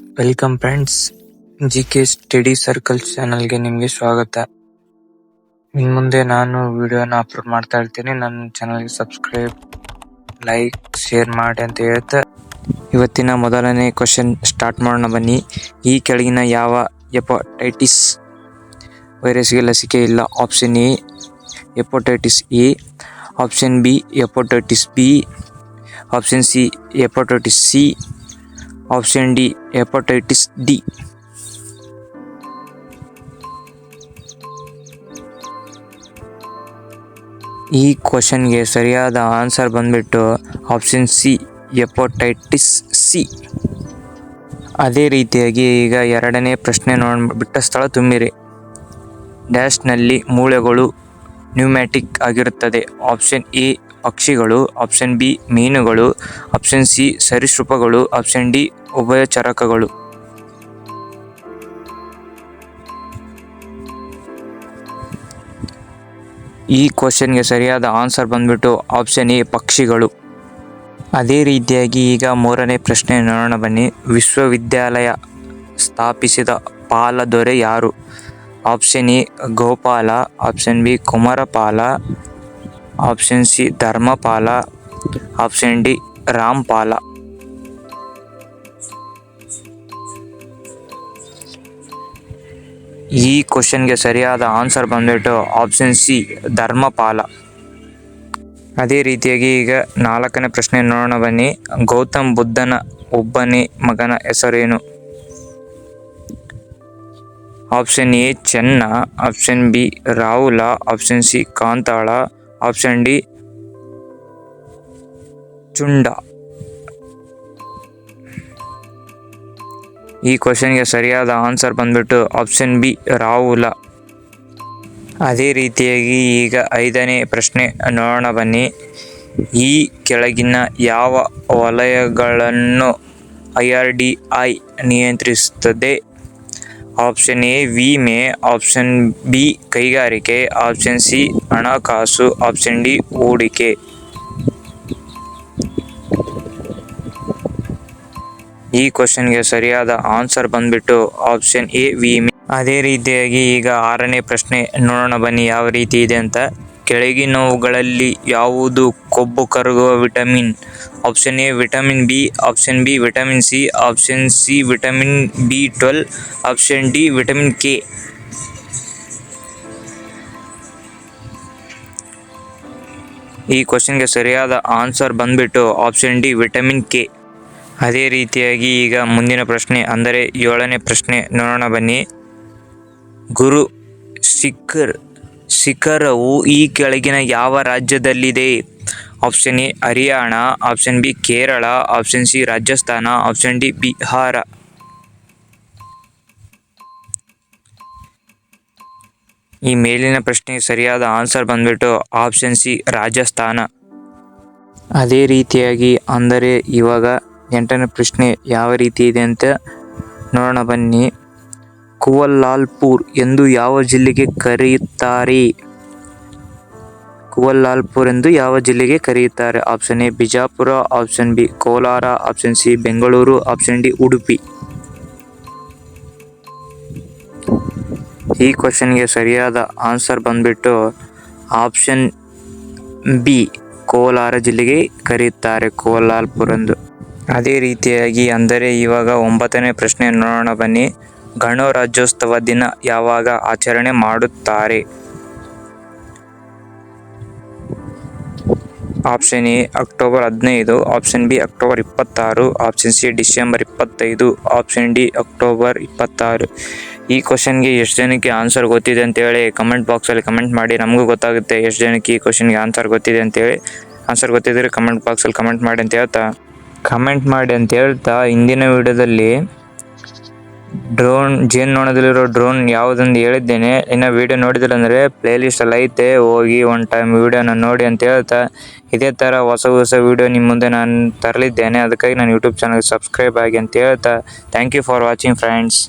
Welcome friends G K study circle ಚಾನಲ್ಗೆ ನಿಮಗೆ ಸ್ವಾಗತ. ಇನ್ ಮುಂದೆ ನಾನು ವಿಡಿಯೋನ ಅಪ್ಲೋಡ್ ಮಾಡ್ತಾ ಇರ್ತೀನಿ. ನನ್ನ ಚಾನಲ್ಗೆ ಸಬ್ಸ್ಕ್ರೈಬ್ ಲೈಕ್ ಶೇರ್ ಮಾಡಿ ಅಂತ ಹೇಳ್ತಾ ಇವತ್ತಿನ ಮೊದಲನೇ ಕ್ವಶನ್ ಸ್ಟಾರ್ಟ್ ಮಾಡೋಣ ಬನ್ನಿ. ಈ ಕೆಳಗಿನ ಯಾವ ಹೆಪಟೈಟಿಸ್ ವೈರಸ್ಗೆ ಲಸಿಕೆ ಇಲ್ಲ? Option A hepatitis A option B hepatitis B option C hepatitis C option D, hepatitis D. ಈ ಕ್ವಶನ್ಗೆ ಸರಿಯಾದ ಆನ್ಸರ್ ಬಂದ್ಬಿಟ್ಟು ಆಪ್ಷನ್ ಸಿ ಎಪೋಟೈಟಿಸ್ ಸಿ. ಅದೇ ರೀತಿಯಾಗಿ ಈಗ ಎರಡನೇ ಪ್ರಶ್ನೆ ನೋಡ್ಬಿಟ್ಟ ಸ್ಥಳ ತುಂಬಿರಿ. ಡ್ಯಾಶ್ನಲ್ಲಿ ಮೂಳೆಗಳು ನ್ಯೂಮ್ಯಾಟಿಕ್ ಆಗಿರುತ್ತದೆ. ಆಪ್ಷನ್ ಎ, ಪಕ್ಷಿಗಳು. ಆಪ್ಷನ್ ಬಿ, ಮೀನುಗಳು. ಆಪ್ಷನ್ ಸಿ, ಸರಿಸೃಪಗಳು. ಆಪ್ಷನ್ ಡಿ ಉಭಯಚರಕಗಳು. ಈ ಕ್ವಶನ್ಗೆ ಸರಿಯಾದ ಆನ್ಸರ್ ಬಂದ್ಬಿಟ್ಟು ಆಪ್ಷನ್ ಎ ಪಕ್ಷಿಗಳು. ಅದೇ ರೀತಿಯಾಗಿ ಈಗ ಮೂರನೇ ಪ್ರಶ್ನೆ ನೋಡೋಣ ಬನ್ನಿ. ವಿಶ್ವವಿದ್ಯಾಲಯ ಸ್ಥಾಪಿಸಿದ ಪಾಲದೊರೆ ಯಾರು? Option A Gopala option B Kumarapala option C Dharmapala option D Rampala. ಈ ಕ್ವಶನ್ಗೆ ಸರಿಯಾದ ಆನ್ಸರ್ ಬಂದ್ಬಿಟ್ಟು ಆಪ್ಷನ್ ಸಿ, ಧರ್ಮಪಾಲ. ಅದೇ ರೀತಿಯಾಗಿ ಈಗ ನಾಲ್ಕನೇ ಪ್ರಶ್ನೆ ನೋಡೋಣ ಬನ್ನಿ. ಗೌತಮ್ ಬುದ್ಧನ ಒಬ್ಬನೇ ಮಗನ ಹೆಸರೇನು? Option A, Channa. Option B, Rahula. Option C, Kanthala. Option D, Chunda. ಈ ಕ್ವಶನ್ಗೆ ಸರಿಯಾದ ಆನ್ಸರ್ ಬಂದ್ಬಿಟ್ಟು ಆಪ್ಷನ್ ಬಿ ರಾಹುಲ. ಅದೇ ರೀತಿಯಾಗಿ ಈಗ ಐದನೇ ಪ್ರಶ್ನೆ ನೋಡೋಣ ಬನ್ನಿ. ಈ ಕೆಳಗಿನ ಯಾವ ವಲಯಗಳನ್ನು ಐ ಆರ್ ಡಿ ಐ ನಿಯಂತ್ರಿಸುತ್ತದೆ? ಆಪ್ಷನ್ ಎ ವಿಮೆ ಆಪ್ಷನ್ ಬಿ ಕೈಗಾರಿಕೆ. ಆಪ್ಷನ್ ಸಿ ಹಣಕಾಸು. ಆಪ್ಷನ್ ಡಿ ಹೂಡಿಕೆ. ಈ ಕ್ವಶನ್ಗೆ ಸರಿಯಾದ ಆನ್ಸರ್ ಬಂದ್ಬಿಟ್ಟು ಆಪ್ಷನ್ ಎ ವಿಮೆ ಅದೇ ರೀತಿಯಾಗಿ ಈಗ ಆರನೇ ಪ್ರಶ್ನೆ ನೋಡೋಣ ಬನ್ನಿ, ಯಾವ ರೀತಿ ಇದೆ ಅಂತ. ಕೆಳಗಿನವುಗಳಲ್ಲಿ ಯಾವುದು? ಕೊಬ್ಬು ಕರಗುವ vitamin option A vitamin B option B vitamin C option C vitamin B twelve option D vitamin K ಈ ಕ್ವಶನ್ಗೆ ಸರಿಯಾದ ಆನ್ಸರ್ ಬಂದ್ಬಿಟ್ಟು ಆಪ್ಷನ್ ಡಿ ವಿಟಮಿನ್ ಕೆ ಅದೇ ರೀತಿಯಾಗಿ ಈಗ ಮುಂದಿನ ಪ್ರಶ್ನೆ, ಅಂದರೆ ಏಳನೇ ಪ್ರಶ್ನೆ ನೋಡೋಣ ಬನ್ನಿ. ಗುರು ಸಿಖರ್ ಶಿಖರವು ಈ ಕೆಳಗಿನ ಯಾವ ರಾಜ್ಯದಲ್ಲಿದೆ? Option A, Haryana, option B, Kerala, option C, Rajasthan, option D, Bihar. ಈ ಮೇಲಿನ ಪ್ರಶ್ನೆಗೆ ಸರಿಯಾದ ಆನ್ಸರ್ ಬಂದ್ಬಿಟ್ಟು ಆಪ್ಷನ್ ಸಿ, ರಾಜಸ್ಥಾನ. ಅದೇ ರೀತಿಯಾಗಿ, ಅಂದರೆ ಇವಾಗ ಎಂಟನೇ ಪ್ರಶ್ನೆ ಯಾವ ರೀತಿ ಇದೆ ಅಂತ ನೋಡೋಣ, ಬನ್ನಿ. ಕುವಲ್ಲಾಲ್ಪುರ್ ಎಂದು ಯಾವ ಜಿಲ್ಲೆಗೆ ಕರೆಯುತ್ತಾರೆ? ಕುವಲ್ಲಾಲ್ಪುರ್ ಎಂದು ಯಾವ ಜಿಲ್ಲೆಗೆ ಕರೆಯುತ್ತಾರೆ? Option A Bijapur. Option B Kolar. Option C Bengaluru. Option D Udupi. ಈ ಕ್ವಶನ್ಗೆ ಸರಿಯಾದ ಆನ್ಸರ್ ಬಂದ್ಬಿಟ್ಟು ಆಪ್ಷನ್ ಬಿ ಕೋಲಾರ ಜಿಲ್ಲೆಗೆ ಕರೆಯುತ್ತಾರೆ. ಕೋಲಾಲ್ಪುರ್ ಎಂದು. ಅದೇ ರೀತಿಯಾಗಿ ಅಂದರೆ ಇವಾಗ ಒಂಬತ್ತನೇ ಪ್ರಶ್ನೆ ನೋಡೋಣ ಬನ್ನಿ. ಗಣರಾಜ್ಯೋತ್ಸವ ದಿನ ಯಾವಾಗ ಆಚರಣೆ ಮಾಡುತ್ತಾರೆ? ಆಪ್ಷನ್ ಎ, ಅಕ್ಟೋಬರ್ ಹದಿನೈದು. ಆಪ್ಷನ್ ಬಿ, ಅಕ್ಟೋಬರ್ ಇಪ್ಪತ್ತಾರು. ಆಪ್ಷನ್ ಸಿ, ಡಿಸೆಂಬರ್ ಇಪ್ಪತ್ತೈದು. ಆಪ್ಷನ್ ಡಿ, ಅಕ್ಟೋಬರ್ ಇಪ್ಪತ್ತಾರು. ಈ ಕ್ವಶನ್ಗೆ ಎಷ್ಟು ಜನಕ್ಕೆ ಆನ್ಸರ್ ಗೊತ್ತಿದೆ ಅಂತೇಳಿ ಕಮೆಂಟ್ ಬಾಕ್ಸಲ್ಲಿ ಕಮೆಂಟ್ ಮಾಡಿ. ನಮಗೂ ಗೊತ್ತಾಗುತ್ತೆ ಎಷ್ಟು ಜನಕ್ಕೆ ಈ ಕ್ವಶನ್ಗೆ ಆನ್ಸರ್ ಗೊತ್ತಿದೆ ಅಂತೇಳಿ. ಆನ್ಸರ್ ಗೊತ್ತಿದ್ದರೆ ಕಮೆಂಟ್ ಬಾಕ್ಸಲ್ಲಿ ಕಮೆಂಟ್ ಮಾಡಿ ಅಂತ ಹೇಳ್ತಾ. ಕಮೆಂಟ್ ಮಾಡಿ ಅಂತ ಹೇಳ್ತಾ ಇಂದಿನ ವಿಡಿಯೋದಲ್ಲಿ ಡ್ರೋನ್ ಜೇನ್ನೋಣದಲ್ಲಿರೋ ಡ್ರೋನ್ ಯಾವುದಂದು ಹೇಳಿದ್ದೇನೆ. ಇನ್ನು ವಿಡಿಯೋ ನೋಡಿದಿಲ್ಲ ಅಂದರೆ ಪ್ಲೇಲಿಸ್ಟಲ್ಲಿ ಐತೆ, ಹೋಗಿ ಒನ್ ಟೈಮ್ ವಿಡಿಯೋನ ನೋಡಿ ಅಂತ ಹೇಳ್ತಾ. ಇದೇ ಥರ ಹೊಸ ಹೊಸ ವಿಡಿಯೋ ನಿಮ್ಮ ಮುಂದೆ ನಾನು ತರಲಿದ್ದೇನೆ. ಅದಕ್ಕಾಗಿ ನಾನು ಯೂಟ್ಯೂಬ್ ಚಾನಲ್ ಸಬ್ಸ್ಕ್ರೈಬ್ ಆಗಿ ಅಂತ ಹೇಳ್ತಾ. Thank you for watching friends